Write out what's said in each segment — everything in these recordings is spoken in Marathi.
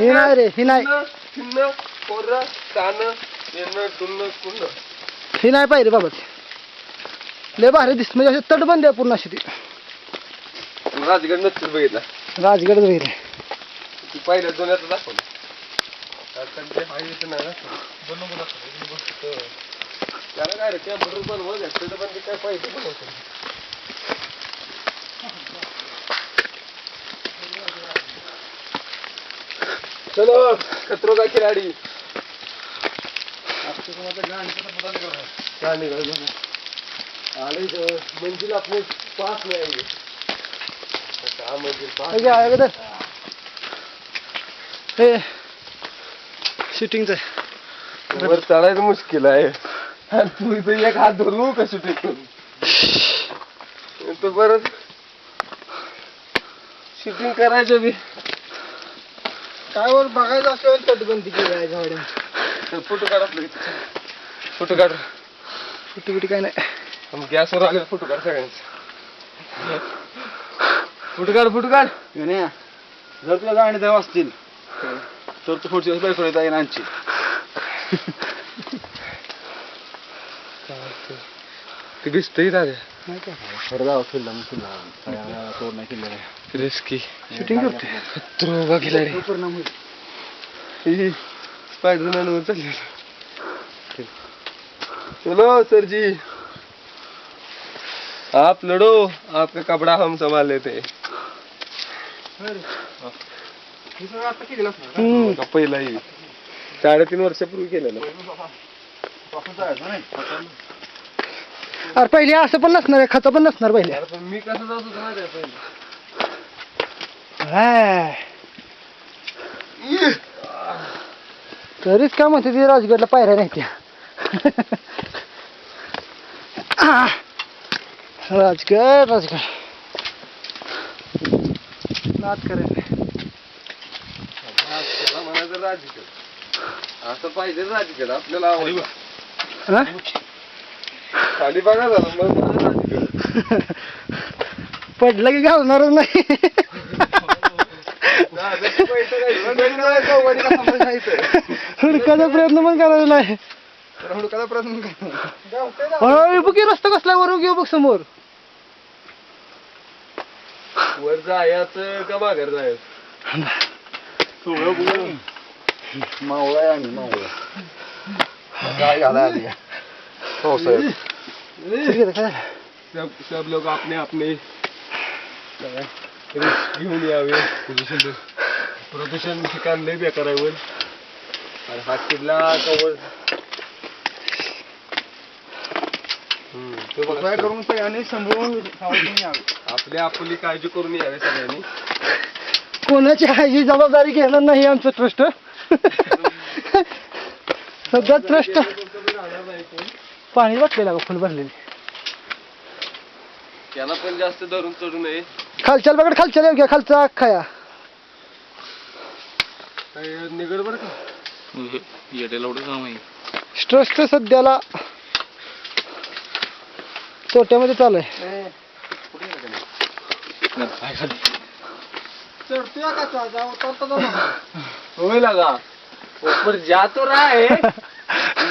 ही नाही रे ही. ही पाहिजे बाबा ती लय भारी दिसत म्हणजे अशी तटबंदी आहे पूर्ण अशी ती राजगड नसतील बघितला राजगड वगैरे ती पहिल्या. दोन नंबर दाखवलं. हं. काय रे त्या बरोबर बनवलं त्याचं पण ते काय पाहिजे चलो खतरो का खिलाडी? गाणी आले. मंजिल आपले पास में आएंगे आता मंजिल पास हे हे. हे शूटिंगचं आहे. वर मुश्किल आहे. तू इथं एक हात धरू का शूटिंग करून. तो परत शूटिंग करायचं बी. काय वर बघायचं असेल तटबंदी केली आहे गाड्या फोटो काढ आपलं फोटो काढ. कुठे कुठे काय नाही. गॅसवर आले फोटो काढ सगळ्यांचे. फोटो काढ फोटो काढ. जर तुला गाणी देव असतील. तर तू पुढच्या वेळेस बायको येता येणार आणची ते दिसतंय दादा. रिस्की शूटिंग करते. खिलाडी चालले चलो सर जी आप लड़ो आपका कपड़ा हम संभाल लेते. हैं. पहिलाही साडेतीन वर्षापूर्वी केलेलं. अरे पहिले असं पण नसणार आहे खतं पण नसणार पहिले. अरे पण मी कसं जात होतो माहिती आहे पहिले. हाय. तरीच काय म्हणते ती राजगडला पायऱ्या नाही त्या. राजगड राजगड. नाच करेल. त्याला म्हणायचं राजगड. असं पाहिजे राजगड आपल्याला आवडलं हा? खाली बघा झालं मग पडलं की घालणारच नाही? हुडकायचा प्रयत्न पण करायचा नाही. तर हुडकायचा प्रयत्न अरे बघ की रस्ता कसला वर घेऊ बघ समोर. वर जायचं का माघार जायचं? मावळा आहे आम्ही मावळा. काय घाला आली हो साहेब? सब सब लोग अपने अपने रिस्क घेऊन यावे. प्रदूषण प्रदूषण ठिकाण लय बेकार आहे वर आणि हा किल्ला कवर हम्म, ते बघा. काय करून सगळ्यांनी सांभाळून सावधून यावे. आपली आपली काळजी करून यावे सगळ्यांनी. कोणाची ह्याची जबाबदारी घेणार नाही आमचं ट्रस्ट सध्या ट्रस्ट पाणी वाटलेलं का फुल भरलेली. त्याला पण जास्त धरून चढू नये. खालच्या बघड खालच्या येऊ घ्या खालचा अख्खा या. काही निगड बरं का? ट्रस्ट सध्याला तोट्यामध्ये चालू आहे. होय लगा ऊपर जा तो रहा है.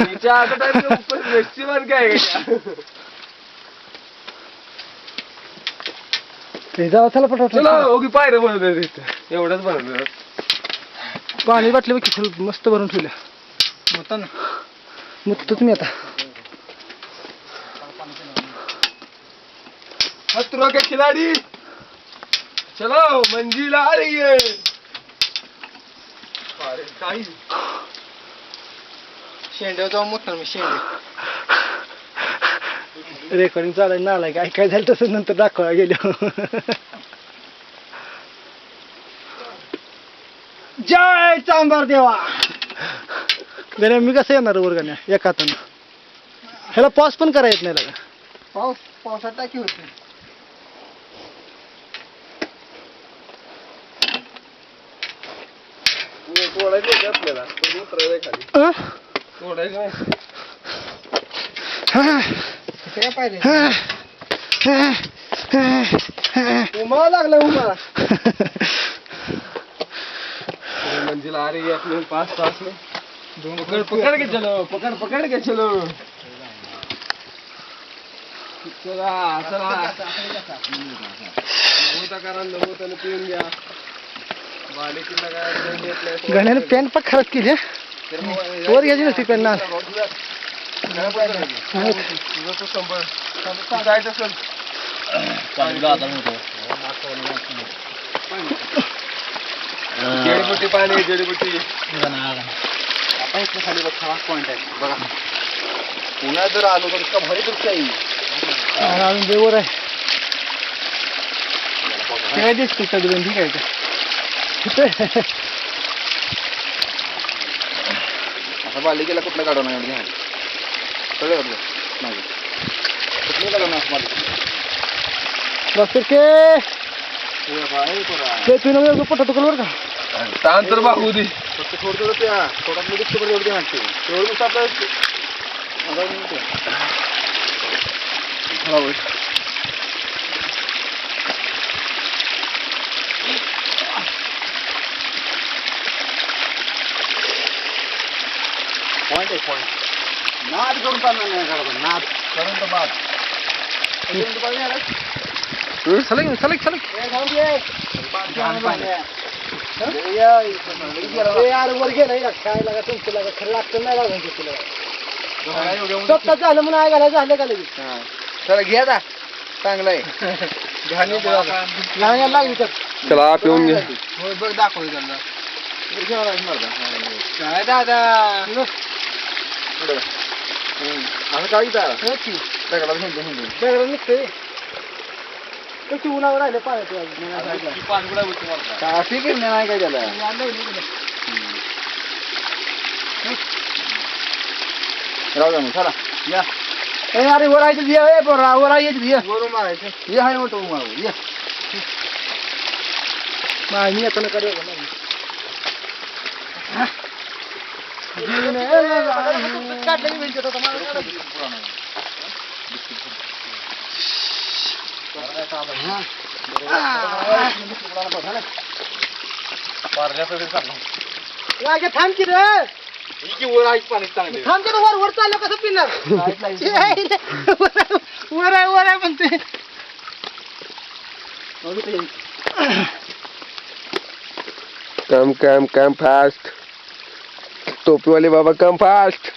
नीचे आता ऊपर मिर्ची बन? ते चला चलो बनवलं तिथं एवढंच बनवलं पाणी बाटली बघ की फुल मस्त भरून ठेवल्या. होता ना. मुततोच मी आता. खतरों के खिलाड़ी. चलो मंजिल आ रही है. अरे काही. शेंड्यावर जाऊन मुतणार मी शेंडे. रेकॉर्डिंग चालाय ना आलाय काय काय झालं तसं नंतर दाखवा गेलो. जय चांबार देवा. गण्या मी कसं येणार वर्गाने एका हातानं ह्याला पॉज पण करा येत नाही लागा पाऊस पावसात टाकी होती. आपल्याला? उतरायला खाली. अं? सोडायचं नाही हा, काय पाहिजे हा, हा, हा, हा. उमा लागला उमा मंजिल आ रही है अपने पास पास में पकड़ पकड़ के चलो पकड़ पकड़ के चलो. चला चला नमोता करा नमोताने पिऊन घ्या येत नाही. गण्याने पॅन्ट पण खराब केली हं. तर मग- वर घ्यायची नसती पॅन्ट ना काय पडलं? तुझं तू संभाळ. तू जायचं असेल. जडीबुटी पाणी जडीबुटी आता इथलं खाली बघ खास पॉईंट आहे बघा पुण्यात जर आलो तर इतका भारी दृश्य आहे आणि अजून देवर आहे ते काय दिसते सगळं ठीक आहे का असं बालिकेला कुठलं काढू नाही एवढं कळलं का तुला? नाही. कुठलं काढू नाही असं बालिकेला. रस्ते के. हे बाई पोरा. ते तू नव्हे पटत बरं का? ताण तर बाहू दे. फक्त थोडं थोडं त्या थोडा मी दिसतो बरं एवढी मागते तेवढं आपलं आता मी ते. हा, होय. पॉईंट आहे पॉईंट नाद करून पाहणार नाही काढतो नाद. करून तर बाद. करून पाहिजे यार. सलग सलग सलग. ए, जाऊ दे. यार वर गेलं या काय लागा तुमचं लागा. खरं लागतं नाही लागलं तुला स्वतः झालं म्हणून आहे घालायचं झालं का लगेच? हा. चला घ्या आता. चांगलं आहे. घाणी यायला लागली तर चला पिऊन घ्या बघ दाखव त्यांना काय दादा? पुढं. हम्म. असं काय इथं? दगडाला हिंडून हिंडून. दगड निघते कशी उन्हावर राहिले पाण्यात अजून. काय अशी गिरणी नाही काय त्याला राहू द्या मग चला या ए अरे वर आहे ये ए पोरा वर आहे ये वरून मारायचं ये हाय म्हणतो मारू ये नाही मी आता नका देऊ थांब की रे. थांब की रे, वर वर चाललं कसं पिणार? वर आहे वर आहे म्हणते. काम काम काम फास्ट टोपी वाले बाबा कम फास्ट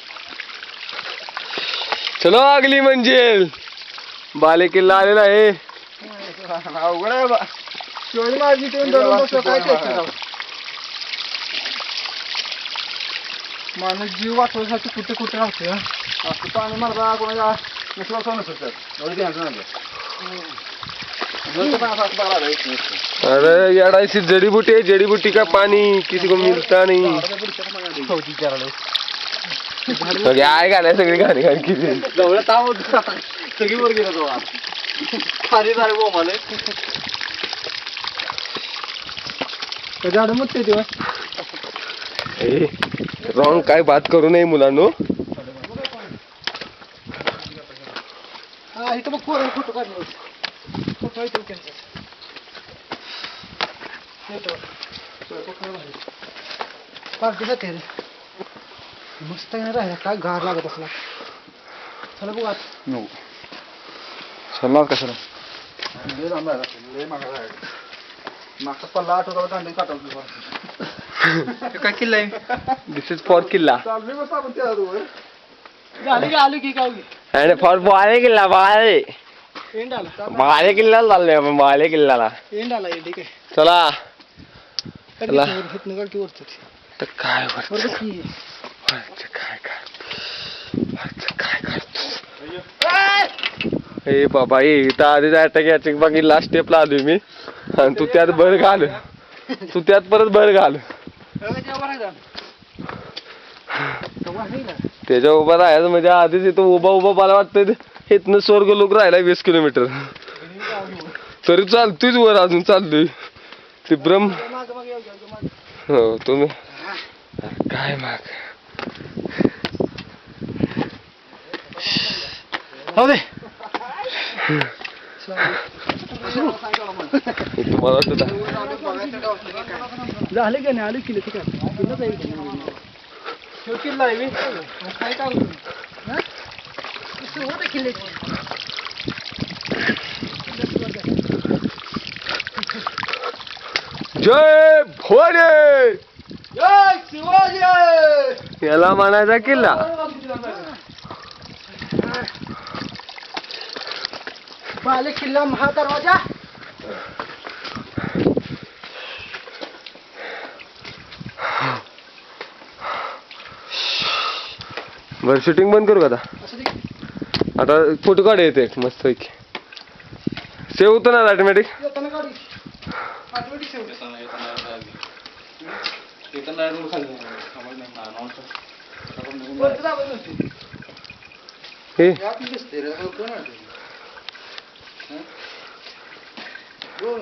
चलो अगली मंजिल. बाले किल्ला आलेला आहे. अवघड आहे बा. शिवाजी महाराज इथे धरून बसलो काय करायचं राव? माणूस जीव वाचवण्यासाठी कुठे कुठे राहतो हं? असं पाणी मारता कोणाच्या नशिबात सोनं सुटतं एवढं ध्यान नाही पण असं असं बघा एक मिनिट. अरे याडा इसी जड़ी बूटी है जड़ी बूटी का पानी किसी को मिलता नहीं सगळे. आहे घालाय सगळी घाणी घाणी किती. जवळ ताव होतं. सगळी वर गेला तो आज. खाली ते ते रॉंग काय बात करू नये मुलांनो. हा इथं मग पोरं फोटो काढले. फोटो पार्टी जाते रे मस्त आहे ना राहिला काय गार लागत असला चला बघू आता नो। चला कशाला लय लांब आहे आता. लय मागं आहे. मागचा पल्ला आठवडा दांडी काटवतो काय किल्ला आहे दिस इज फॉर किल्ला। चालली बस आपण त्या वर. झाली की आली की फॉर बाले किल्ला एंड आला बाले किल्ल्याला चाललोय आपण बाले किल्ल्याला एंड आला एंड ठीक आहे चला। चला. हितनं काढ की वरचं तर काय वर वरचं काय कर वरचं काय करतोस ए बाबा ए इथं आधीच अटॅक याचे बाकी लास्ट स्टेपला आलोय मी. आणि तू त्यात भर घाल. तू त्यात परत भर घाल. त्याच्या उभा राहायचं म्हणजे आधीच इथं उभा उभा मला वाटतं इथनं स्वर्ग लोक राहिला वीस किलोमीटर. तरी चालतोय वर अजून चाललोय ते ब्रह्म. हो तुम्ही काय माग? दे. तुम्हाला वाटतं झाले का नाही? आले किल्ले ठीक आहे किल्लाच आहे. का? किल्ला आहे. काय काय सुरुवात आहे किल्ल्याची जय भोले याला म्हणायचा किल्ला. बाले किल्ला महादरवाजा? बरं शूटिंग बंद करू का आता? आता फोटो काढ येते एक मस्त पैकी सेव्ह होतं. ना ऑटोमॅटिक येताना काढू आठवडी शेवट वरती दाबायचं नसते. हे हे आपली दिसते रे कोण आहे ते? हं? कोण?